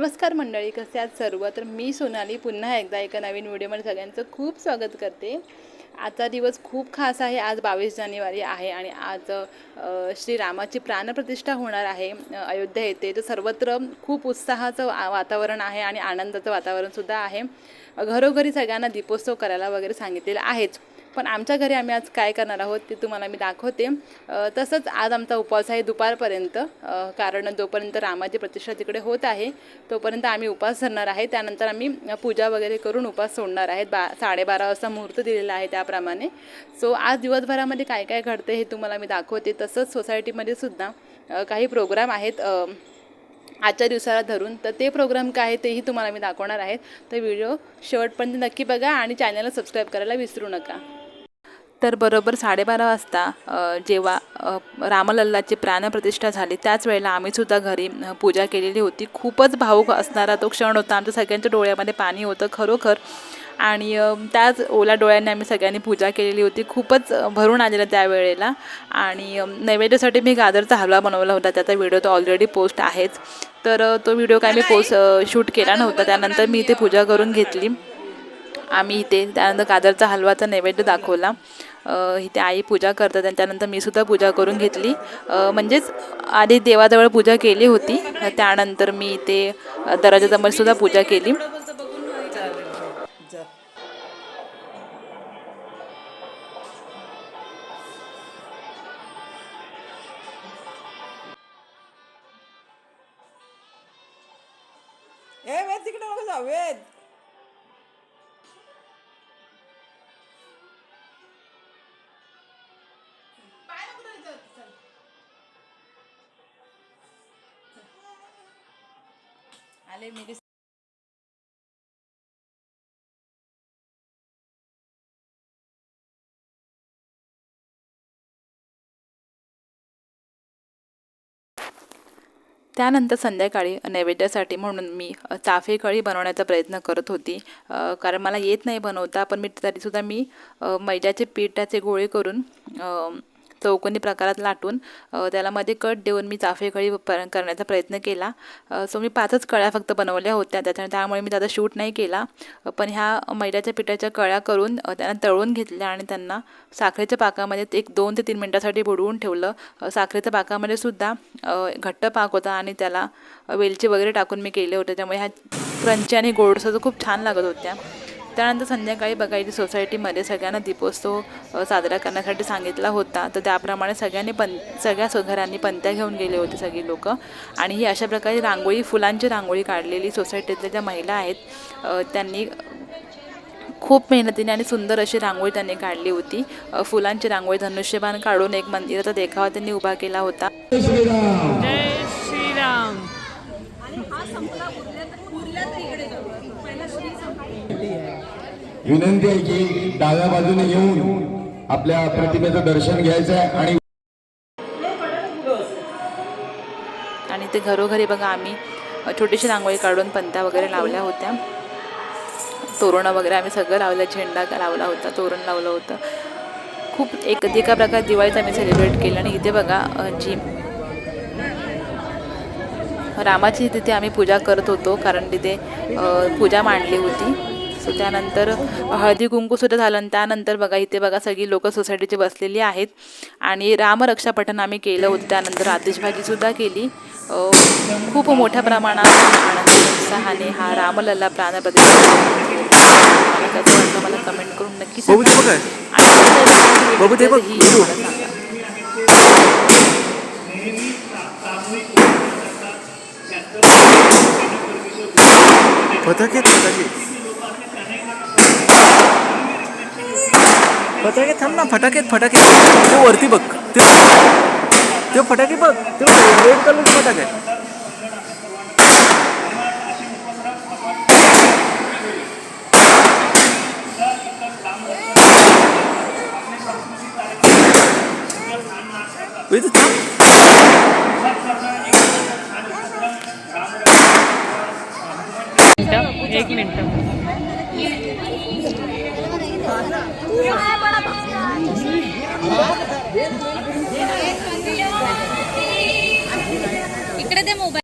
नमस्कार मंडळी कसे आहात सर्व? तर मी सोनाली पुन्हा एकदा एका नवीन व्हिडिओमध्ये सगळ्यांचं खूप स्वागत करते. आजचा दिवस खूप खास आहे. आज बावीस जानेवारी आहे आणि आज श्रीरामाची प्राणप्रतिष्ठा होणार आहे. अयोध्या येथे तर सर्वत्र खूप उत्साहाचं वातावरण आहे आणि आनंदाचं वातावरणसुद्धा आहे. घरोघरी सगळ्यांना दीपोत्सव करायला वगैरे सांगितलेलं आहेच. पण आमच्या घरी आम्ही आज काय करणार आहोत ते तुम्हाला मी दाखवते. तसंच आज आमचा उपवास आहे दुपारपर्यंत. कारण जोपर्यंत रामाची प्रतिष्ठा तिकडे होत आहे तोपर्यंत आम्ही उपवास धरणार आहे. त्यानंतर आम्ही पूजा वगैरे करून उपवास सोडणार आहेत बा साडेबारा वाजता मुहूर्त दिलेला आहे त्याप्रमाणे. सो आज दिवसभरामध्ये काय काय घडते हे तुम्हाला मी दाखवते. तसंच सोसायटीमध्ये सुद्धा काही प्रोग्राम आहेत आजच्या दिवसाला धरून. तर ते प्रोग्राम काय आहे तेही तुम्हाला मी दाखवणार आहेत तर व्हिडिओ शेवटपर्यंत नक्की बघा आणि चॅनलला सबस्क्राईब करायला विसरू नका. तर बरोबर साडेबारा वाजता जेव्हा रामलल्लाची प्राणप्रतिष्ठा झाली त्याच वेळेला आम्हीसुद्धा घरी पूजा केलेली होती. खूपच भावूक असणारा तो क्षण होता. आमच्या सगळ्यांच्या डोळ्यामध्ये पाणी होतं खरोखर. आणि त्याच ओल्या डोळ्यांनी आम्ही सगळ्यांनी पूजा केलेली होती. खूपच भरून आलेलं त्यावेळेला आणि नैवेद्यासाठी मी गाजरचा हलवा बनवला होता. त्याचा व्हिडिओ तो ऑलरेडी पोस्ट आहेच. तर तो व्हिडिओ काय मी पोस्ट शूट केला नव्हता. त्यानंतर मी इथे पूजा करून घेतली. आम्ही इथे त्यानंतर गाजरचा हलवाचा नैवेद्य दाखवला. इथे आई पूजा करतात आणि त्यानंतर मी सुद्धा पूजा करून घेतली. म्हणजेच आधी देवाजवळ पूजा केली होती. त्यानंतर मी इथे अ, सुद्धा पूजा केली. ए वेद तिकडे जाऊ वेद. आले मी त्यानंतर संध्याकाळी नैवेद्यासाठी म्हणून मी चाफे कळी बनवण्याचा प्रयत्न करत होती. कारण मला येत नाही बनवता पण मी तरीसुद्धा मी मैद्याचे पिठाचे गोळे करून चौकोनी प्रकारात लाटून त्याला मध्ये कट देऊन मी चाफेकळी प- करण्याचा प्रयत्न केला. सो मी पाचच कळ्या फक्त बनवल्या होत्या त्याच्या त्यामुळे मी त्याचा शूट नाही केला. पण ह्या मैद्याच्या पिठाच्या कळ्या करून त्यांना तळून घेतल्या आणि त्यांना साखरेच्या पाकामध्ये एक दोन ते तीन मिनटासाठी बुडवून ठेवलं. साखरेच्या पाकामध्ये सुद्धा घट्ट पाक होता आणि त्याला वेलची वगैरे टाकून मी केले होते. त्यामुळे ह्या क्रंची आणि गोडसं खूप छान लागत होत्या. त्यानंतर संध्याकाळी बघायची सोसायटीमध्ये सगळ्यांना दीपोत्सव साजरा करण्यासाठी सांगितला होता. तर त्याप्रमाणे सगळ्यांनी पं सगळ्या स- घरांनी पंत्या घेऊन गेले होते सगळी लोक. आणि ही अशा प्रकारे रांगोळी फुलांची रांगोळी काढलेली सोसायटीतल्या ज्या महिला आहेत त्यांनी खूप मेहनतीने आणि सुंदर अशी रांगोळी त्यांनी काढली होती. फुलांची रांगोळी धनुष्यबाण काढून एक मंदिराचा देखावा त्यांनी उभा केला होता जय श्रीराम विनंती आहे की डाव्या बाजूने येऊन आपल्या प्रतिमेचं दर्शन घ्यायचं आहे आणि आणि ते घरोघरी बघा आम्ही छोटीशी रांगोळी काढून पंत्या वगैरे लावल्या होत्या. तोरणं वगैरे आम्ही सगळं लावलं झेंडा लावला होता तोरण लावलं होतं. खूप एक एका प्रकारे दिवाळीत आम्ही सेलिब्रेट केलं. आणि इथे बघा जी रामाची तिथे आम्ही पूजा करत होतो कारण तिथे पूजा मांडली होती. सो त्यानंतर हळदी कुंकूसुद्धा झालं आणि त्यानंतर बघा इथे बघा सगळी लोक सोसायटीची बसलेली आहेत. आणि रामरक्षा पठण आम्ही केलं होतं त्यानंतर आतिषबाजीसुद्धा केली. खूप मोठ्या प्रमाणात उत्साहाने हा रामलल्ला प्राणप्रतिष्ठा कसं मला कमेंट करून नक्की बाबू ते सांगा. बघ. आणि तुमच्या बाबू फटाके थांब ना, फटाके फटाके. ते वरती बघ. ते ते फटाके बघ. ते रेड कलरचे फटाके. आहेत. इथे थांब. एक मिनिट. 好的好